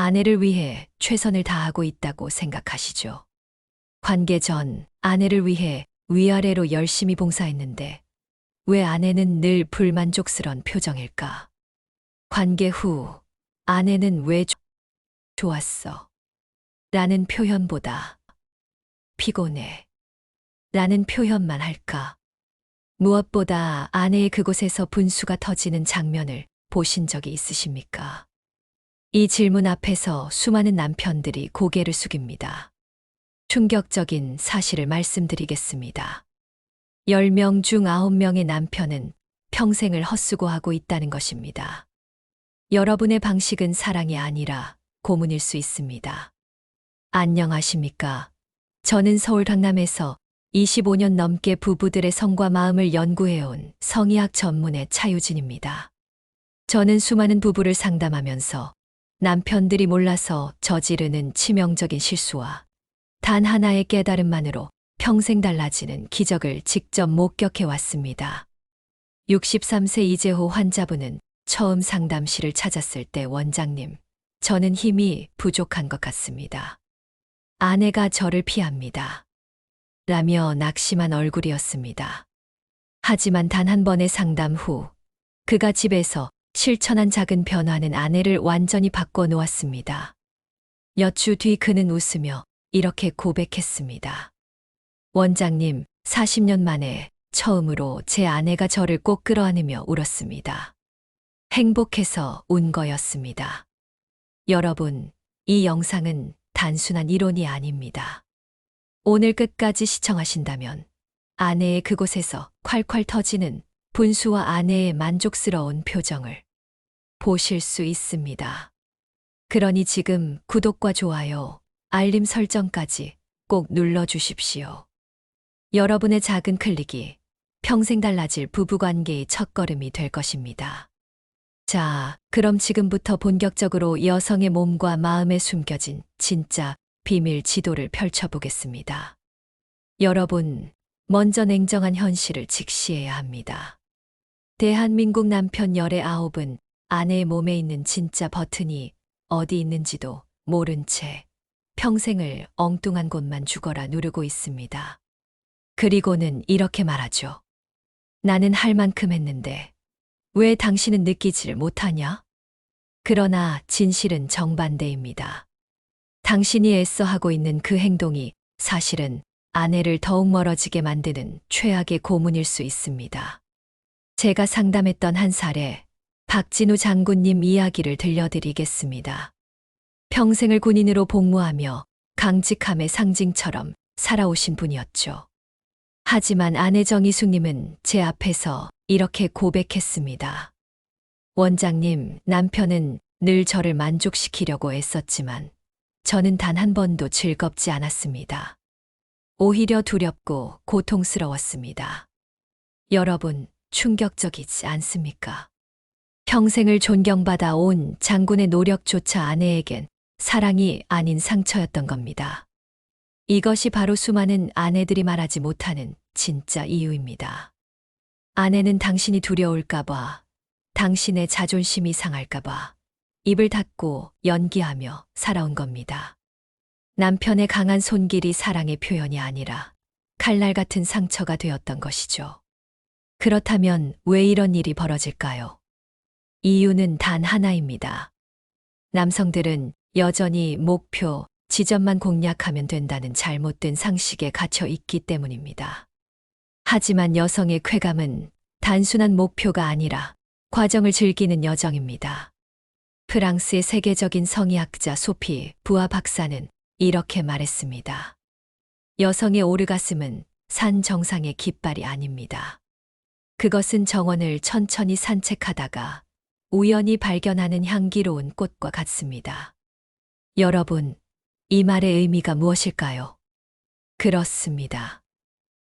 아내를 위해 최선을 다하고 있다고 생각하시죠. 관계 전 아내를 위해 위아래로 열심히 봉사했는데 왜 아내는 늘 불만족스런 표정일까? 관계 후 아내는 왜 좋- 좋았어? 라는 표현보다 피곤해. 라는 표현만 할까? 무엇보다 아내의 그곳에서 분수가 터지는 장면을 보신 적이 있으십니까? 이 질문 앞에서 수많은 남편들이 고개를 숙입니다. 충격적인 사실을 말씀드리겠습니다. 10명 중 9명의 남편은 평생을 헛수고하고 있다는 것입니다. 여러분의 방식은 사랑이 아니라 고문일 수 있습니다. 안녕하십니까? 저는 서울 강남에서 25년 넘게 부부들의 성과 마음을 연구해온 성의학 전문의 차유진입니다. 저는 수많은 부부를 상담하면서 남편들이 몰라서 저지르는 치명적인 실수와 단 하나의 깨달음만으로 평생 달라지는 기적을 직접 목격해 왔습니다. 63세 이재호 환자분은 처음 상담실을 찾았을 때 원장님, 저는 힘이 부족한 것 같습니다. 아내가 저를 피합니다. 라며 낙심한 얼굴이었습니다. 하지만 단 한 번의 상담 후 그가 집에서 실천한 작은 변화는 아내를 완전히 바꿔 놓았습니다. 몇 주 뒤 그는 웃으며 이렇게 고백했습니다. 원장님, 40년 만에 처음으로 제 아내가 저를 꼭 끌어안으며 울었습니다. 행복해서 운 거였습니다. 여러분, 이 영상은 단순한 이론이 아닙니다. 오늘 끝까지 시청하신다면 아내의 그곳에서 콸콸 터지는 분수와 아내의 만족스러운 표정을 보실 수 있습니다. 그러니 지금 구독과 좋아요, 알림 설정까지 꼭 눌러주십시오. 여러분의 작은 클릭이 평생 달라질 부부관계의 첫걸음이 될 것입니다. 자, 그럼 지금부터 본격적으로 여성의 몸과 마음에 숨겨진 진짜 비밀 지도를 펼쳐보겠습니다. 여러분, 먼저 냉정한 현실을 직시해야 합니다. 대한민국 남편 열의 아홉은 아내의 몸에 있는 진짜 버튼이 어디 있는지도 모른 채 평생을 엉뚱한 곳만 죽어라 누르고 있습니다. 그리고는 이렇게 말하죠. 나는 할 만큼 했는데 왜 당신은 느끼지를 못하냐? 그러나 진실은 정반대입니다. 당신이 애써 하고 있는 그 행동이 사실은 아내를 더욱 멀어지게 만드는 최악의 고문일 수 있습니다. 제가 상담했던 한 사례, 박진우 장군님 이야기를 들려드리겠습니다. 평생을 군인으로 복무하며 강직함의 상징처럼 살아오신 분이었죠. 하지만 아내 정희숙님은 제 앞에서 이렇게 고백했습니다. 원장님, 남편은 늘 저를 만족시키려고 애썼지만 저는 단 한 번도 즐겁지 않았습니다. 오히려 두렵고 고통스러웠습니다. 여러분, 충격적이지 않습니까? 평생을 존경받아 온 장군의 노력조차 아내에겐 사랑이 아닌 상처였던 겁니다. 이것이 바로 수많은 아내들이 말하지 못하는 진짜 이유입니다. 아내는 당신이 두려울까봐, 당신의 자존심이 상할까봐 입을 닫고 연기하며 살아온 겁니다. 남편의 강한 손길이 사랑의 표현이 아니라 칼날 같은 상처가 되었던 것이죠. 그렇다면 왜 이런 일이 벌어질까요? 이유는 단 하나입니다. 남성들은 여전히 목표, 지점만 공략하면 된다는 잘못된 상식에 갇혀 있기 때문입니다. 하지만 여성의 쾌감은 단순한 목표가 아니라 과정을 즐기는 여정입니다. 프랑스의 세계적인 성의학자 소피 부하 박사는 이렇게 말했습니다. 여성의 오르가슴은 산 정상의 깃발이 아닙니다. 그것은 정원을 천천히 산책하다가 우연히 발견하는 향기로운 꽃과 같습니다. 여러분, 이 말의 의미가 무엇일까요? 그렇습니다.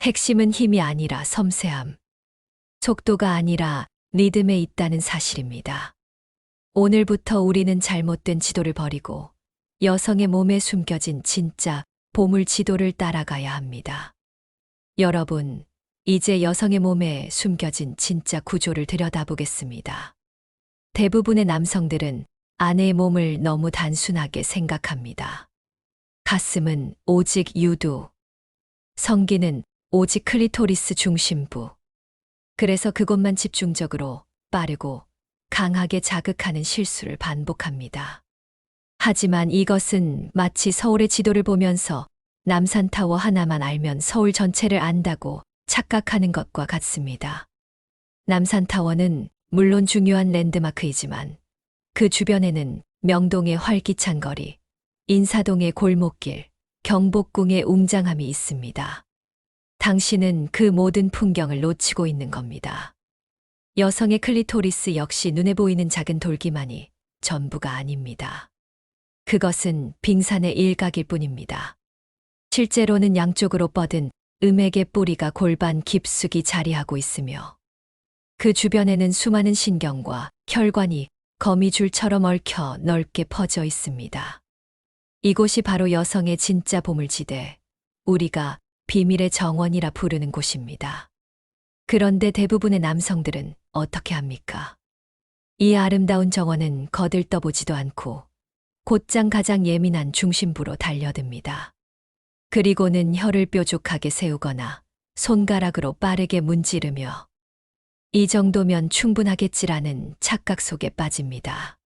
핵심은 힘이 아니라 섬세함, 속도가 아니라 리듬에 있다는 사실입니다. 오늘부터 우리는 잘못된 지도를 버리고 여성의 몸에 숨겨진 진짜 보물 지도를 따라가야 합니다. 여러분, 이제 여성의 몸에 숨겨진 진짜 구조를 들여다보겠습니다. 대부분의 남성들은 아내의 몸을 너무 단순하게 생각합니다. 가슴은 오직 유두. 성기는 오직 클리토리스 중심부. 그래서 그곳만 집중적으로 빠르고 강하게 자극하는 실수를 반복합니다. 하지만 이것은 마치 서울의 지도를 보면서 남산타워 하나만 알면 서울 전체를 안다고 착각하는 것과 같습니다. 남산타워는 물론 중요한 랜드마크이지만 그 주변에는 명동의 활기찬 거리, 인사동의 골목길, 경복궁의 웅장함이 있습니다. 당신은 그 모든 풍경을 놓치고 있는 겁니다. 여성의 클리토리스 역시 눈에 보이는 작은 돌기만이 전부가 아닙니다. 그것은 빙산의 일각일 뿐입니다. 실제로는 양쪽으로 뻗은 음액의 뿌리가 골반 깊숙이 자리하고 있으며 그 주변에는 수많은 신경과 혈관이 거미줄처럼 얽혀 넓게 퍼져 있습니다. 이곳이 바로 여성의 진짜 보물지대, 우리가 비밀의 정원이라 부르는 곳입니다. 그런데 대부분의 남성들은 어떻게 합니까? 이 아름다운 정원은 거들떠보지도 않고 곧장 가장 예민한 중심부로 달려듭니다. 그리고는 혀를 뾰족하게 세우거나 손가락으로 빠르게 문지르며 이 정도면 충분하겠지라는 착각 속에 빠집니다.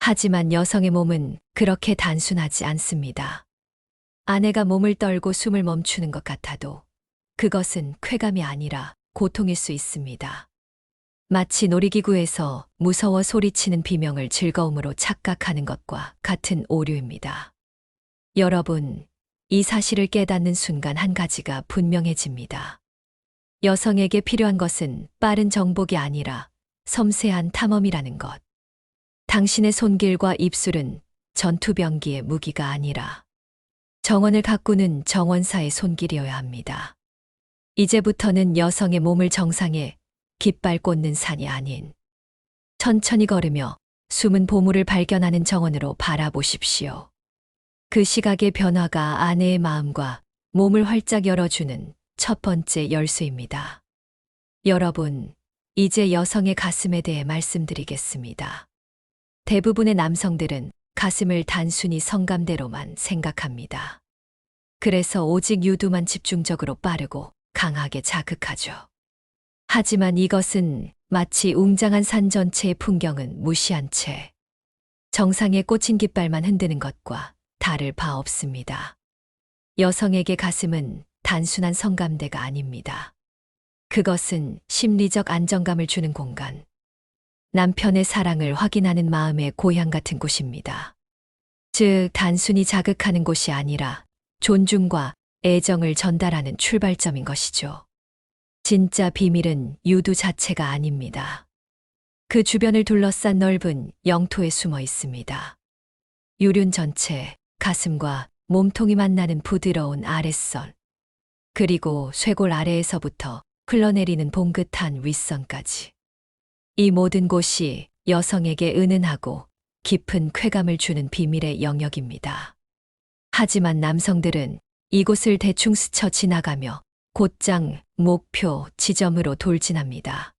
하지만 여성의 몸은 그렇게 단순하지 않습니다. 아내가 몸을 떨고 숨을 멈추는 것 같아도 그것은 쾌감이 아니라 고통일 수 있습니다. 마치 놀이기구에서 무서워 소리치는 비명을 즐거움으로 착각하는 것과 같은 오류입니다. 여러분, 이 사실을 깨닫는 순간 한 가지가 분명해집니다. 여성에게 필요한 것은 빠른 정복이 아니라 섬세한 탐험이라는 것. 당신의 손길과 입술은 전투병기의 무기가 아니라 정원을 가꾸는 정원사의 손길이어야 합니다. 이제부터는 여성의 몸을 정상에 깃발 꽂는 산이 아닌 천천히 걸으며 숨은 보물을 발견하는 정원으로 바라보십시오. 그 시각의 변화가 아내의 마음과 몸을 활짝 열어주는 첫 번째 열쇠입니다. 여러분, 이제 여성의 가슴에 대해 말씀드리겠습니다. 대부분의 남성들은 가슴을 단순히 성감대로만 생각합니다. 그래서 오직 유두만 집중적으로 빠르고 강하게 자극하죠. 하지만 이것은 마치 웅장한 산 전체의 풍경은 무시한 채 정상에 꽂힌 깃발만 흔드는 것과 다를 바 없습니다. 여성에게 가슴은 단순한 성감대가 아닙니다. 그것은 심리적 안정감을 주는 공간. 남편의 사랑을 확인하는 마음의 고향 같은 곳입니다. 즉, 단순히 자극하는 곳이 아니라 존중과 애정을 전달하는 출발점인 것이죠. 진짜 비밀은 유두 자체가 아닙니다. 그 주변을 둘러싼 넓은 영토에 숨어 있습니다. 유륜 전체, 가슴과 몸통이 만나는 부드러운 아랫선, 그리고 쇄골 아래에서부터 흘러내리는 봉긋한 윗선까지. 이 모든 곳이 여성에게 은은하고 깊은 쾌감을 주는 비밀의 영역입니다. 하지만 남성들은 이곳을 대충 스쳐 지나가며 곧장 목표 지점으로 돌진합니다.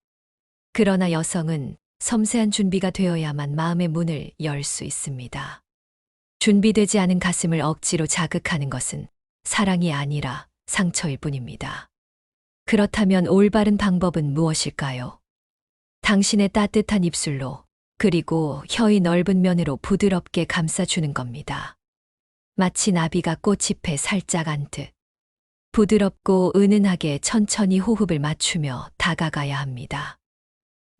그러나 여성은 섬세한 준비가 되어야만 마음의 문을 열 수 있습니다. 준비되지 않은 가슴을 억지로 자극하는 것은 사랑이 아니라 상처일 뿐입니다. 그렇다면 올바른 방법은 무엇일까요? 당신의 따뜻한 입술로 그리고 혀의 넓은 면으로 부드럽게 감싸주는 겁니다. 마치 나비가 꽃잎에 살짝 앉듯 부드럽고 은은하게 천천히 호흡을 맞추며 다가가야 합니다.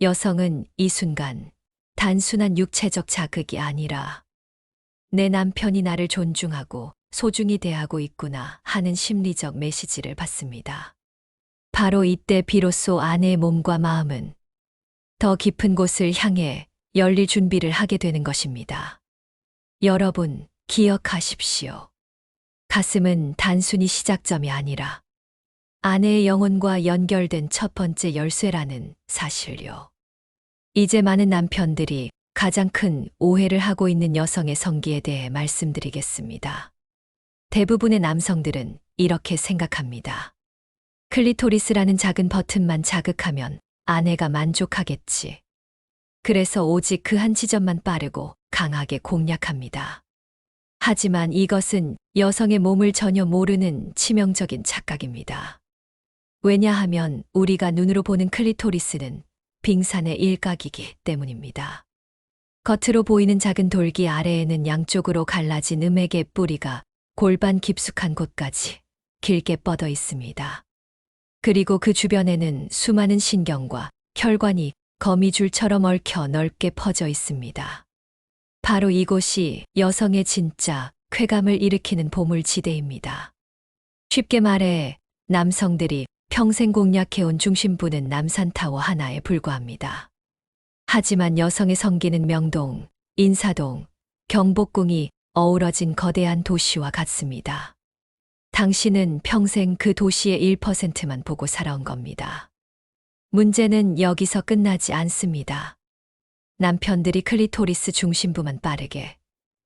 여성은 이 순간 단순한 육체적 자극이 아니라 내 남편이 나를 존중하고 소중히 대하고 있구나 하는 심리적 메시지를 받습니다. 바로 이때 비로소 아내의 몸과 마음은 더 깊은 곳을 향해 열릴 준비를 하게 되는 것입니다. 여러분, 기억하십시오. 가슴은 단순히 시작점이 아니라 아내의 영혼과 연결된 첫 번째 열쇠라는 사실요. 이제 많은 남편들이 가장 큰 오해를 하고 있는 여성의 성기에 대해 말씀드리겠습니다. 대부분의 남성들은 이렇게 생각합니다. 클리토리스라는 작은 버튼만 자극하면 아내가 만족하겠지. 그래서 오직 그 한 지점만 빠르고 강하게 공략합니다. 하지만 이것은 여성의 몸을 전혀 모르는 치명적인 착각입니다. 왜냐하면 우리가 눈으로 보는 클리토리스는 빙산의 일각이기 때문입니다. 겉으로 보이는 작은 돌기 아래에는 양쪽으로 갈라진 음액의 뿌리가 골반 깊숙한 곳까지 길게 뻗어 있습니다. 그리고 그 주변에는 수많은 신경과 혈관이 거미줄처럼 얽혀 넓게 퍼져 있습니다. 바로 이곳이 여성의 진짜 쾌감을 일으키는 보물지대입니다. 쉽게 말해 남성들이 평생 공략해온 중심부는 남산타워 하나에 불과합니다. 하지만 여성의 성기는 명동, 인사동, 경복궁이 어우러진 거대한 도시와 같습니다. 당신은 평생 그 도시의 1%만 보고 살아온 겁니다. 문제는 여기서 끝나지 않습니다. 남편들이 클리토리스 중심부만 빠르게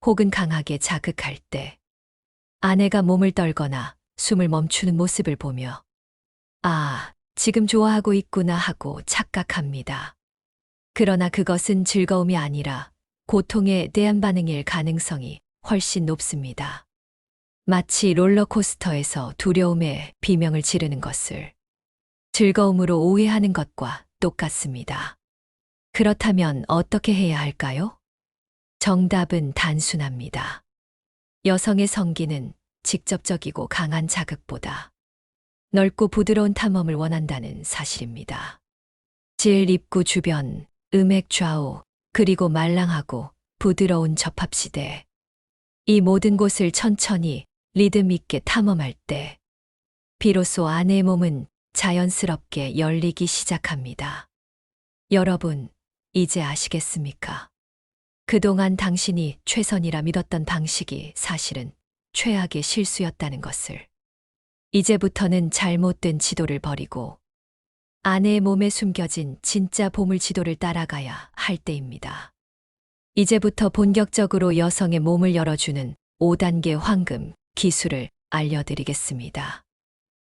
혹은 강하게 자극할 때 아내가 몸을 떨거나 숨을 멈추는 모습을 보며 아, 지금 좋아하고 있구나 하고 착각합니다. 그러나 그것은 즐거움이 아니라 고통에 대한 반응일 가능성이 훨씬 높습니다. 마치 롤러코스터에서 두려움에 비명을 지르는 것을 즐거움으로 오해하는 것과 똑같습니다. 그렇다면 어떻게 해야 할까요? 정답은 단순합니다. 여성의 성기는 직접적이고 강한 자극보다 넓고 부드러운 탐험을 원한다는 사실입니다. 질 입구 주변, 음액 좌우, 그리고 말랑하고 부드러운 접합시대. 이 모든 곳을 천천히 리듬 있게 탐험할 때, 비로소 아내의 몸은 자연스럽게 열리기 시작합니다. 여러분, 이제 아시겠습니까? 그동안 당신이 최선이라 믿었던 방식이 사실은 최악의 실수였다는 것을. 이제부터는 잘못된 지도를 버리고 아내의 몸에 숨겨진 진짜 보물 지도를 따라가야 할 때입니다. 이제부터 본격적으로 여성의 몸을 열어주는 5단계 황금 기술을 알려드리겠습니다.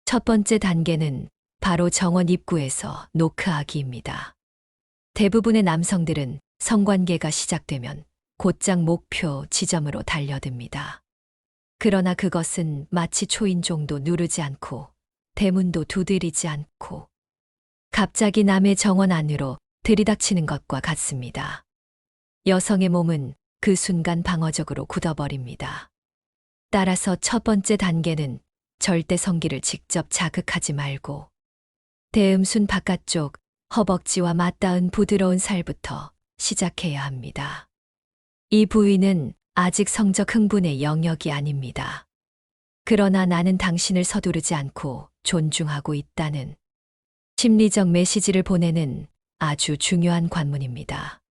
첫 번째 단계는 바로 정원 입구에서 노크하기입니다. 대부분의 남성들은 성관계가 시작되면 곧장 목표 지점으로 달려듭니다. 그러나 그것은 마치 초인종도 누르지 않고 대문도 두드리지 않고 갑자기 남의 정원 안으로 들이닥치는 것과 같습니다. 여성의 몸은 그 순간 방어적으로 굳어버립니다. 따라서 첫 번째 단계는 절대 성기를 직접 자극하지 말고 대음순 바깥쪽 허벅지와 맞닿은 부드러운 살부터 시작해야 합니다. 이 부위는 아직 성적 흥분의 영역이 아닙니다. 그러나 나는 당신을 서두르지 않고 존중하고 있다는 심리적 메시지를 보내는 아주 중요한 관문입니다.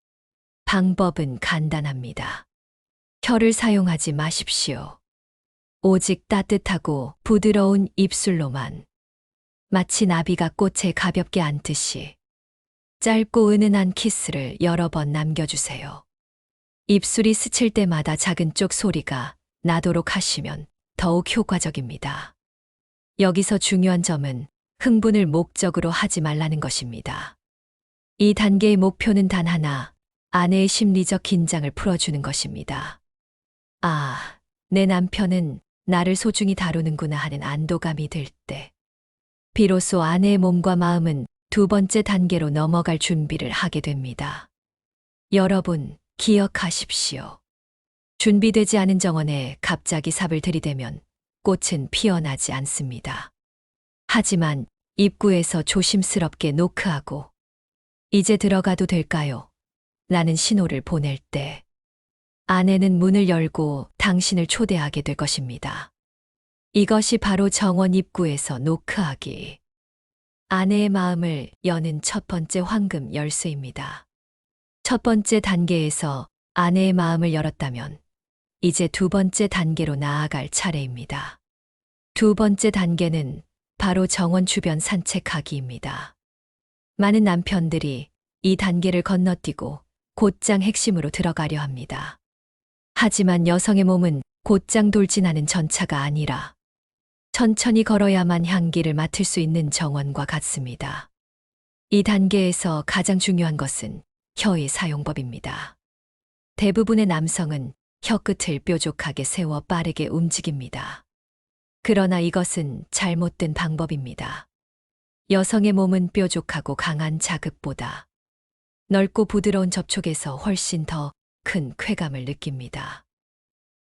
방법은 간단합니다. 혀를 사용하지 마십시오. 오직 따뜻하고 부드러운 입술로만 마치 나비가 꽃에 가볍게 앉듯이 짧고 은은한 키스를 여러 번 남겨주세요. 입술이 스칠 때마다 작은 쪽 소리가 나도록 하시면 더욱 효과적입니다. 여기서 중요한 점은 흥분을 목적으로 하지 말라는 것입니다. 이 단계의 목표는 단 하나, 아내의 심리적 긴장을 풀어주는 것입니다. 아, 내 남편은 나를 소중히 다루는구나 하는 안도감이 들 때, 비로소 아내의 몸과 마음은 두 번째 단계로 넘어갈 준비를 하게 됩니다. 여러분, 기억하십시오. 준비되지 않은 정원에 갑자기 삽을 들이대면 꽃은 피어나지 않습니다. 하지만 입구에서 조심스럽게 노크하고 이제 들어가도 될까요? 라는 신호를 보낼 때 아내는 문을 열고 당신을 초대하게 될 것입니다. 이것이 바로 정원 입구에서 노크하기. 아내의 마음을 여는 첫 번째 황금 열쇠입니다. 첫 번째 단계에서 아내의 마음을 열었다면 이제 두 번째 단계로 나아갈 차례입니다. 두 번째 단계는 바로 정원 주변 산책하기입니다. 많은 남편들이 이 단계를 건너뛰고 곧장 핵심으로 들어가려 합니다. 하지만 여성의 몸은 곧장 돌진하는 전차가 아니라 천천히 걸어야만 향기를 맡을 수 있는 정원과 같습니다. 이 단계에서 가장 중요한 것은 혀의 사용법입니다. 대부분의 남성은 혀끝을 뾰족하게 세워 빠르게 움직입니다. 그러나 이것은 잘못된 방법입니다. 여성의 몸은 뾰족하고 강한 자극보다 넓고 부드러운 접촉에서 훨씬 더 큰 쾌감을 느낍니다.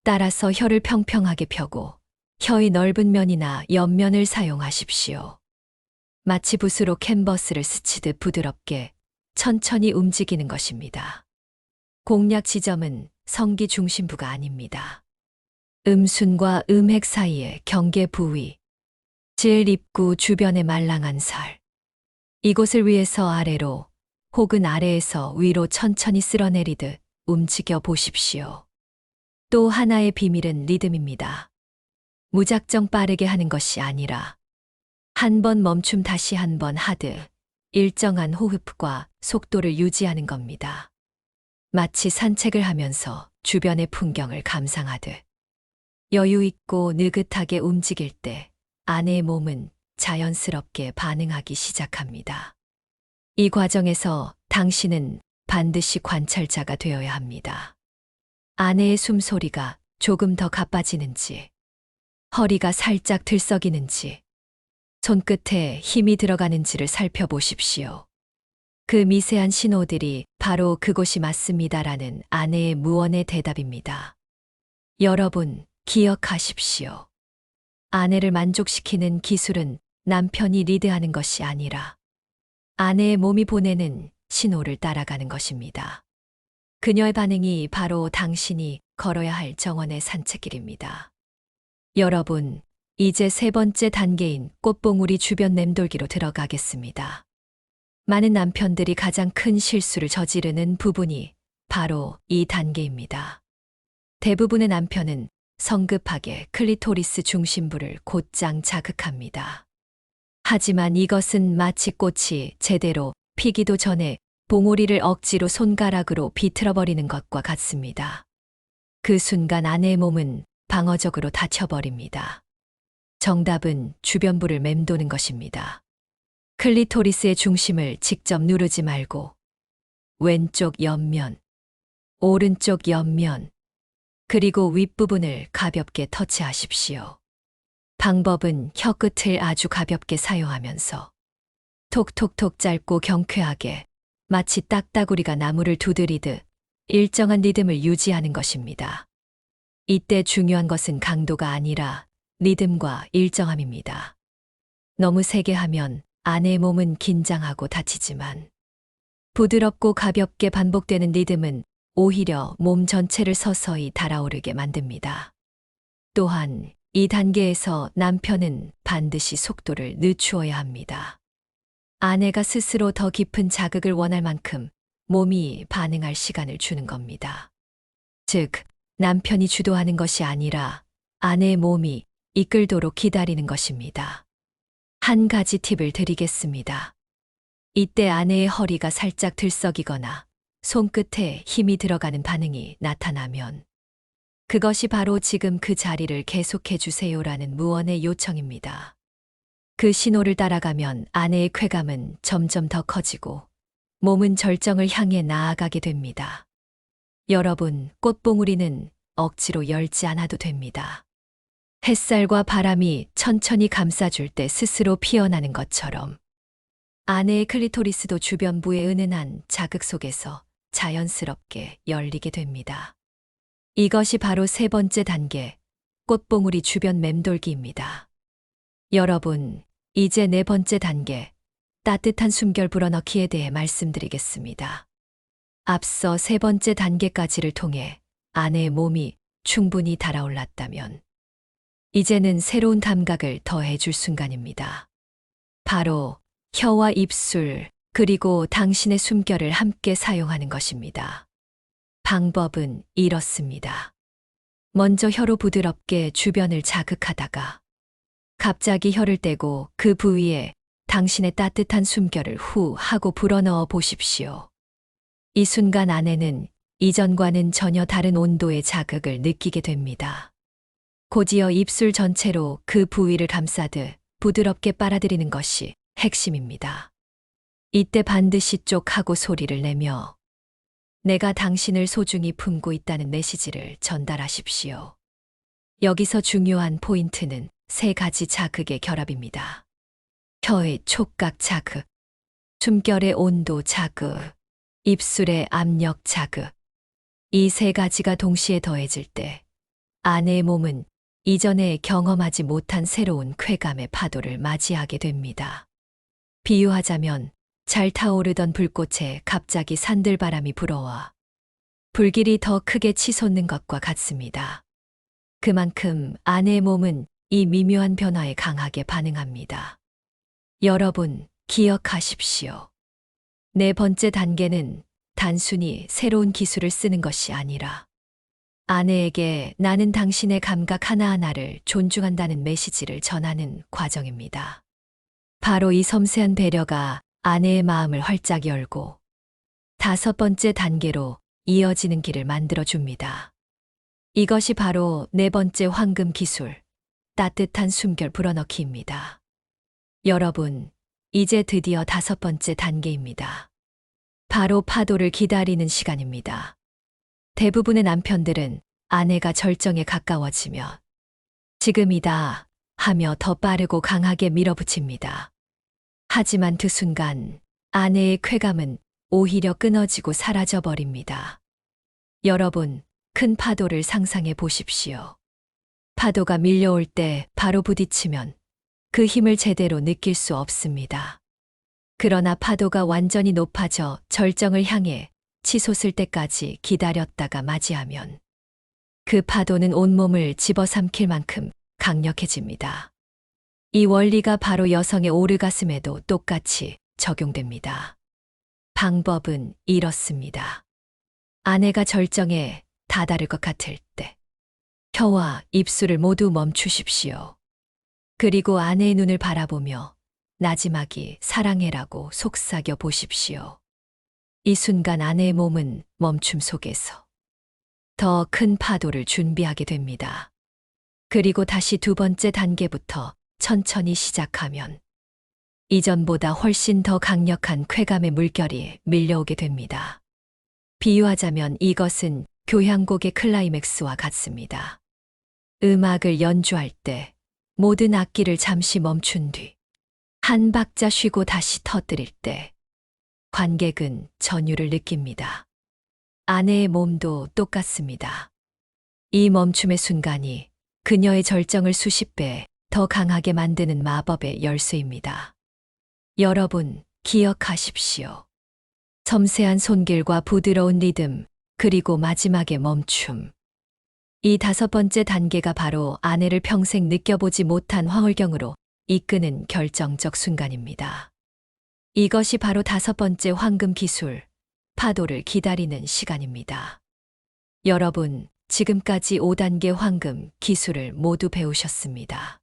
따라서 혀를 평평하게 펴고 혀의 넓은 면이나 옆면을 사용하십시오. 마치 붓으로 캔버스를 스치듯 부드럽게 천천히 움직이는 것입니다. 공략 지점은 성기 중심부가 아닙니다. 음순과 음핵 사이의 경계 부위, 질 입구 주변의 말랑한 살. 이곳을 위에서 아래로 혹은 아래에서 위로 천천히 쓸어내리듯 움직여 보십시오. 또 하나의 비밀은 리듬입니다. 무작정 빠르게 하는 것이 아니라 한 번 멈춤 다시 한 번 하듯 일정한 호흡과 속도를 유지하는 겁니다. 마치 산책을 하면서 주변의 풍경을 감상하듯 여유 있고 느긋하게 움직일 때 아내의 몸은 자연스럽게 반응하기 시작합니다. 이 과정에서 당신은 반드시 관찰자가 되어야 합니다. 아내의 숨소리가 조금 더 가빠지는지, 허리가 살짝 들썩이는지, 손끝에 힘이 들어가는지를 살펴보십시오. 그 미세한 신호들이 바로 그곳이 맞습니다라는 아내의 무언의 대답입니다. 여러분, 기억하십시오. 아내를 만족시키는 기술은 남편이 리드하는 것이 아니라 아내의 몸이 보내는 신호를 따라가는 것입니다. 그녀의 반응이 바로 당신이 걸어야 할 정원의 산책길입니다. 여러분, 이제 세 번째 단계인 꽃봉우리 주변 맴돌기로 들어가겠습니다. 많은 남편들이 가장 큰 실수를 저지르는 부분이 바로 이 단계입니다. 대부분의 남편은 성급하게 클리토리스 중심부를 곧장 자극합니다. 하지만 이것은 마치 꽃이 제대로 피기도 전에 봉오리를 억지로 손가락으로 비틀어버리는 것과 같습니다. 그 순간 아내의 몸은 방어적으로 닫혀버립니다. 정답은 주변부를 맴도는 것입니다. 클리토리스의 중심을 직접 누르지 말고 왼쪽 옆면, 오른쪽 옆면, 그리고 윗부분을 가볍게 터치하십시오. 방법은 혀끝을 아주 가볍게 사용하면서 톡톡톡 짧고 경쾌하게 마치 딱따구리가 나무를 두드리듯 일정한 리듬을 유지하는 것입니다. 이때 중요한 것은 강도가 아니라 리듬과 일정함입니다. 너무 세게 하면 아내의 몸은 긴장하고 다치지만 부드럽고 가볍게 반복되는 리듬은 오히려 몸 전체를 서서히 달아오르게 만듭니다. 또한 이 단계에서 남편은 반드시 속도를 늦추어야 합니다. 아내가 스스로 더 깊은 자극을 원할 만큼 몸이 반응할 시간을 주는 겁니다. 즉, 남편이 주도하는 것이 아니라 아내의 몸이 이끌도록 기다리는 것입니다. 한 가지 팁을 드리겠습니다. 이때 아내의 허리가 살짝 들썩이거나 손끝에 힘이 들어가는 반응이 나타나면 그것이 바로 지금 그 자리를 계속해 주세요라는 무언의 요청입니다. 그 신호를 따라가면 아내의 쾌감은 점점 더 커지고 몸은 절정을 향해 나아가게 됩니다. 여러분, 꽃봉우리는 억지로 열지 않아도 됩니다. 햇살과 바람이 천천히 감싸줄 때 스스로 피어나는 것처럼 아내의 클리토리스도 주변부의 은은한 자극 속에서 자연스럽게 열리게 됩니다. 이것이 바로 세 번째 단계, 꽃봉우리 주변 맴돌기입니다. 여러분, 이제 네 번째 단계, 따뜻한 숨결 불어넣기에 대해 말씀드리겠습니다. 앞서 세 번째 단계까지를 통해 아내의 몸이 충분히 달아올랐다면, 이제는 새로운 감각을 더해줄 순간입니다. 바로 혀와 입술, 그리고 당신의 숨결을 함께 사용하는 것입니다. 방법은 이렇습니다. 먼저 혀로 부드럽게 주변을 자극하다가 갑자기 혀를 떼고 그 부위에 당신의 따뜻한 숨결을 후 하고 불어넣어 보십시오. 이 순간 아내는 이전과는 전혀 다른 온도의 자극을 느끼게 됩니다. 곧이어 입술 전체로 그 부위를 감싸듯 부드럽게 빨아들이는 것이 핵심입니다. 이때 반드시 쪽하고 소리를 내며 내가 당신을 소중히 품고 있다는 메시지를 전달하십시오. 여기서 중요한 포인트는 세 가지 자극의 결합입니다. 혀의 촉각 자극, 숨결의 온도 자극, 입술의 압력 자극. 이 세 가지가 동시에 더해질 때 아내의 몸은 이전에 경험하지 못한 새로운 쾌감의 파도를 맞이하게 됩니다. 비유하자면 잘 타오르던 불꽃에 갑자기 산들바람이 불어와 불길이 더 크게 치솟는 것과 같습니다. 그만큼 아내의 몸은 이 미묘한 변화에 강하게 반응합니다. 여러분, 기억하십시오. 네 번째 단계는 단순히 새로운 기술을 쓰는 것이 아니라 아내에게 나는 당신의 감각 하나하나를 존중한다는 메시지를 전하는 과정입니다. 바로 이 섬세한 배려가 아내의 마음을 활짝 열고 다섯 번째 단계로 이어지는 길을 만들어 줍니다. 이것이 바로 네 번째 황금 기술, 따뜻한 숨결 불어넣기입니다. 여러분, 이제 드디어 다섯 번째 단계입니다. 바로 파도를 기다리는 시간입니다. 대부분의 남편들은 아내가 절정에 가까워지며 지금이다 하며 더 빠르고 강하게 밀어붙입니다. 하지만 그 순간 아내의 쾌감은 오히려 끊어지고 사라져 버립니다. 여러분, 큰 파도를 상상해 보십시오. 파도가 밀려올 때 바로 부딪히면 그 힘을 제대로 느낄 수 없습니다. 그러나 파도가 완전히 높아져 절정을 향해 치솟을 때까지 기다렸다가 맞이하면 그 파도는 온몸을 집어삼킬 만큼 강력해집니다. 이 원리가 바로 여성의 오르가슴에도 똑같이 적용됩니다. 방법은 이렇습니다. 아내가 절정에 다다를 것 같을 때 혀와 입술을 모두 멈추십시오. 그리고 아내의 눈을 바라보며 나지막이 사랑해라고 속삭여 보십시오. 이 순간 아내의 몸은 멈춤 속에서 더 큰 파도를 준비하게 됩니다. 그리고 다시 두 번째 단계부터 천천히 시작하면 이전보다 훨씬 더 강력한 쾌감의 물결이 밀려오게 됩니다. 비유하자면 이것은 교향곡의 클라이맥스와 같습니다. 음악을 연주할 때 모든 악기를 잠시 멈춘 뒤 한 박자 쉬고 다시 터뜨릴 때 관객은 전율을 느낍니다. 아내의 몸도 똑같습니다. 이 멈춤의 순간이 그녀의 절정을 수십 배 더 강하게 만드는 마법의 열쇠입니다. 여러분, 기억하십시오. 섬세한 손길과 부드러운 리듬, 그리고 마지막의 멈춤. 이 다섯 번째 단계가 바로 아내를 평생 느껴보지 못한 황홀경으로 이끄는 결정적 순간입니다. 이것이 바로 다섯 번째 황금 기술, 파도를 기다리는 시간입니다. 여러분, 지금까지 5단계 황금 기술을 모두 배우셨습니다.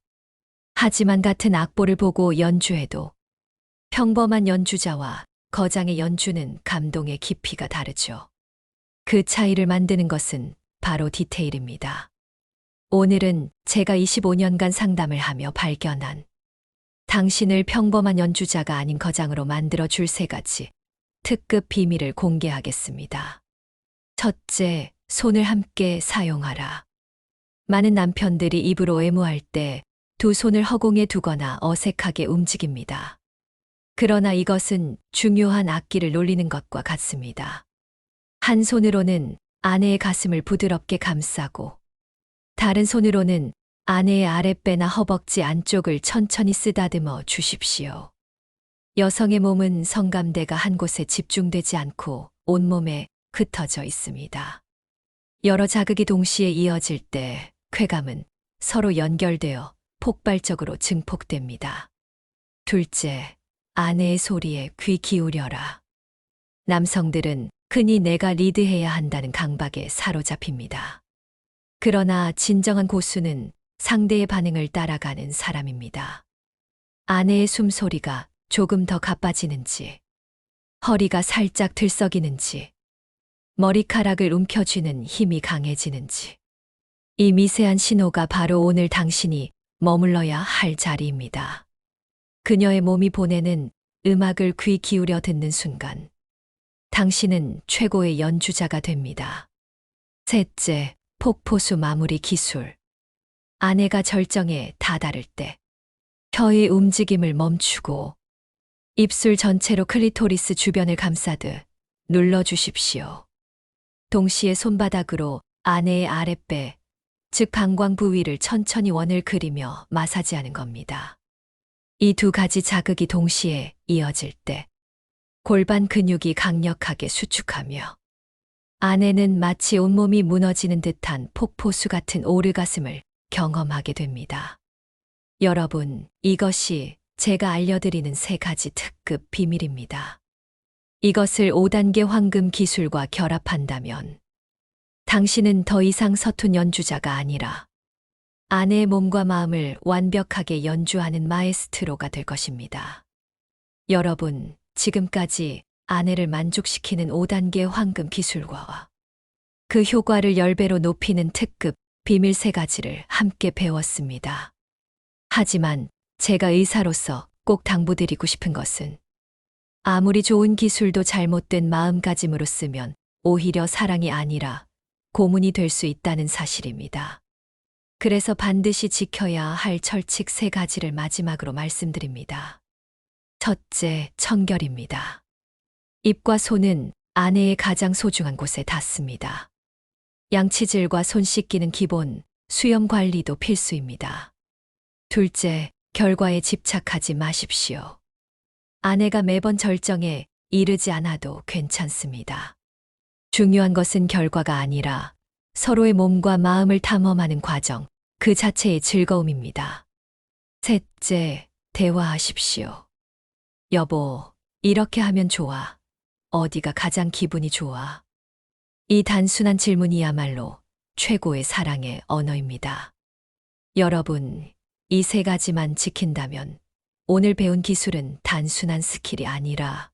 하지만 같은 악보를 보고 연주해도 평범한 연주자와 거장의 연주는 감동의 깊이가 다르죠. 그 차이를 만드는 것은 바로 디테일입니다. 오늘은 제가 25년간 상담을 하며 발견한 당신을 평범한 연주자가 아닌 거장으로 만들어 줄 세 가지 특급 비밀을 공개하겠습니다. 첫째, 손을 함께 사용하라. 많은 남편들이 입으로 애무할 때 두 손을 허공에 두거나 어색하게 움직입니다. 그러나 이것은 중요한 악기를 놀리는 것과 같습니다. 한 손으로는 아내의 가슴을 부드럽게 감싸고 다른 손으로는 아내의 아랫배나 허벅지 안쪽을 천천히 쓰다듬어 주십시오. 여성의 몸은 성감대가 한 곳에 집중되지 않고 온몸에 흩어져 있습니다. 여러 자극이 동시에 이어질 때 쾌감은 서로 연결되어 폭발적으로 증폭됩니다. 둘째, 아내의 소리에 귀 기울여라. 남성들은 흔히 내가 리드해야 한다는 강박에 사로잡힙니다. 그러나 진정한 고수는 상대의 반응을 따라가는 사람입니다. 아내의 숨소리가 조금 더 가빠지는지, 허리가 살짝 들썩이는지, 머리카락을 움켜쥐는 힘이 강해지는지, 이 미세한 신호가 바로 오늘 당신이 머물러야 할 자리입니다. 그녀의 몸이 보내는 음악을 귀 기울여 듣는 순간, 당신은 최고의 연주자가 됩니다. 셋째, 폭포수 마무리 기술. 아내가 절정에 다다를 때 혀의 움직임을 멈추고 입술 전체로 클리토리스 주변을 감싸듯 눌러주십시오. 동시에 손바닥으로 아내의 아랫배, 즉 방광 부위를 천천히 원을 그리며 마사지하는 겁니다. 이 두 가지 자극이 동시에 이어질 때 골반 근육이 강력하게 수축하며 아내는 마치 온몸이 무너지는 듯한 폭포수 같은 오르가슴을 경험하게 됩니다. 여러분, 이것이 제가 알려드리는 세 가지 특급 비밀입니다. 이것을 5단계 황금 기술과 결합한다면 당신은 더 이상 서툰 연주자가 아니라 아내의 몸과 마음을 완벽하게 연주하는 마에스트로가 될 것입니다. 여러분, 지금까지 아내를 만족시키는 5단계 황금 기술과 그 효과를 10배로 높이는 특급 비밀 세 가지를 함께 배웠습니다. 하지만 제가 의사로서 꼭 당부드리고 싶은 것은 아무리 좋은 기술도 잘못된 마음가짐으로 쓰면 오히려 사랑이 아니라 고문이 될 수 있다는 사실입니다. 그래서 반드시 지켜야 할 철칙 세 가지를 마지막으로 말씀드립니다. 첫째, 청결입니다. 입과 손은 아내의 가장 소중한 곳에 닿습니다. 양치질과 손 씻기는 기본, 수염 관리도 필수입니다. 둘째, 결과에 집착하지 마십시오. 아내가 매번 절정에 이르지 않아도 괜찮습니다. 중요한 것은 결과가 아니라 서로의 몸과 마음을 탐험하는 과정, 그 자체의 즐거움입니다. 셋째, 대화하십시오. 여보, 이렇게 하면 좋아. 어디가 가장 기분이 좋아? 이 단순한 질문이야말로 최고의 사랑의 언어입니다. 여러분, 이 세 가지만 지킨다면 오늘 배운 기술은 단순한 스킬이 아니라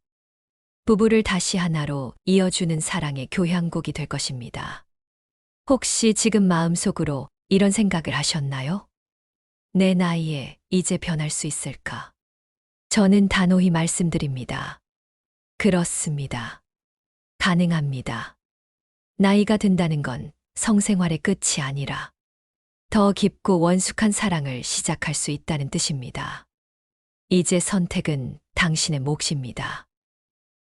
부부를 다시 하나로 이어주는 사랑의 교향곡이 될 것입니다. 혹시 지금 마음속으로 이런 생각을 하셨나요? 내 나이에 이제 변할 수 있을까? 저는 단호히 말씀드립니다. 그렇습니다. 가능합니다. 나이가 든다는 건 성생활의 끝이 아니라 더 깊고 원숙한 사랑을 시작할 수 있다는 뜻입니다. 이제 선택은 당신의 몫입니다.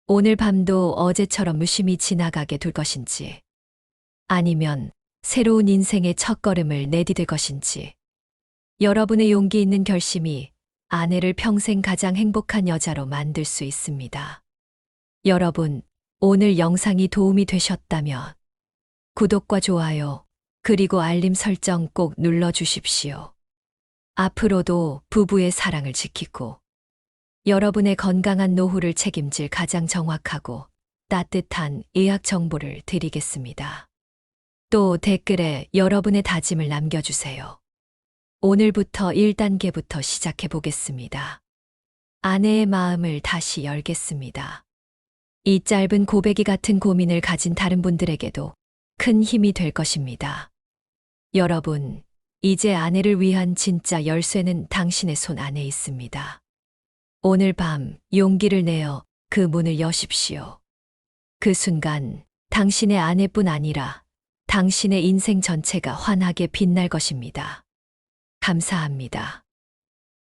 오늘 밤도 어제처럼 무심히 지나가게 둘 것인지, 아니면 새로운 인생의 첫걸음을 내디딜 것인지, 여러분의 용기 있는 결심이 아내를 평생 가장 행복한 여자로 만들 수 있습니다. 여러분, 오늘 영상이 도움이 되셨다면 구독과 좋아요, 그리고 알림 설정 꼭 눌러주십시오. 앞으로도 부부의 사랑을 지키고 여러분의 건강한 노후를 책임질 가장 정확하고 따뜻한 의학 정보를 드리겠습니다. 또 댓글에 여러분의 다짐을 남겨주세요. 오늘부터 1단계부터 시작해 보겠습니다. 아내의 마음을 다시 열겠습니다. 이 짧은 고백이 같은 고민을 가진 다른 분들에게도 큰 힘이 될 것입니다. 여러분, 이제 아내를 위한 진짜 열쇠는 당신의 손 안에 있습니다. 오늘 밤 용기를 내어 그 문을 여십시오. 그 순간 당신의 아내뿐 아니라 당신의 인생 전체가 환하게 빛날 것입니다. 감사합니다.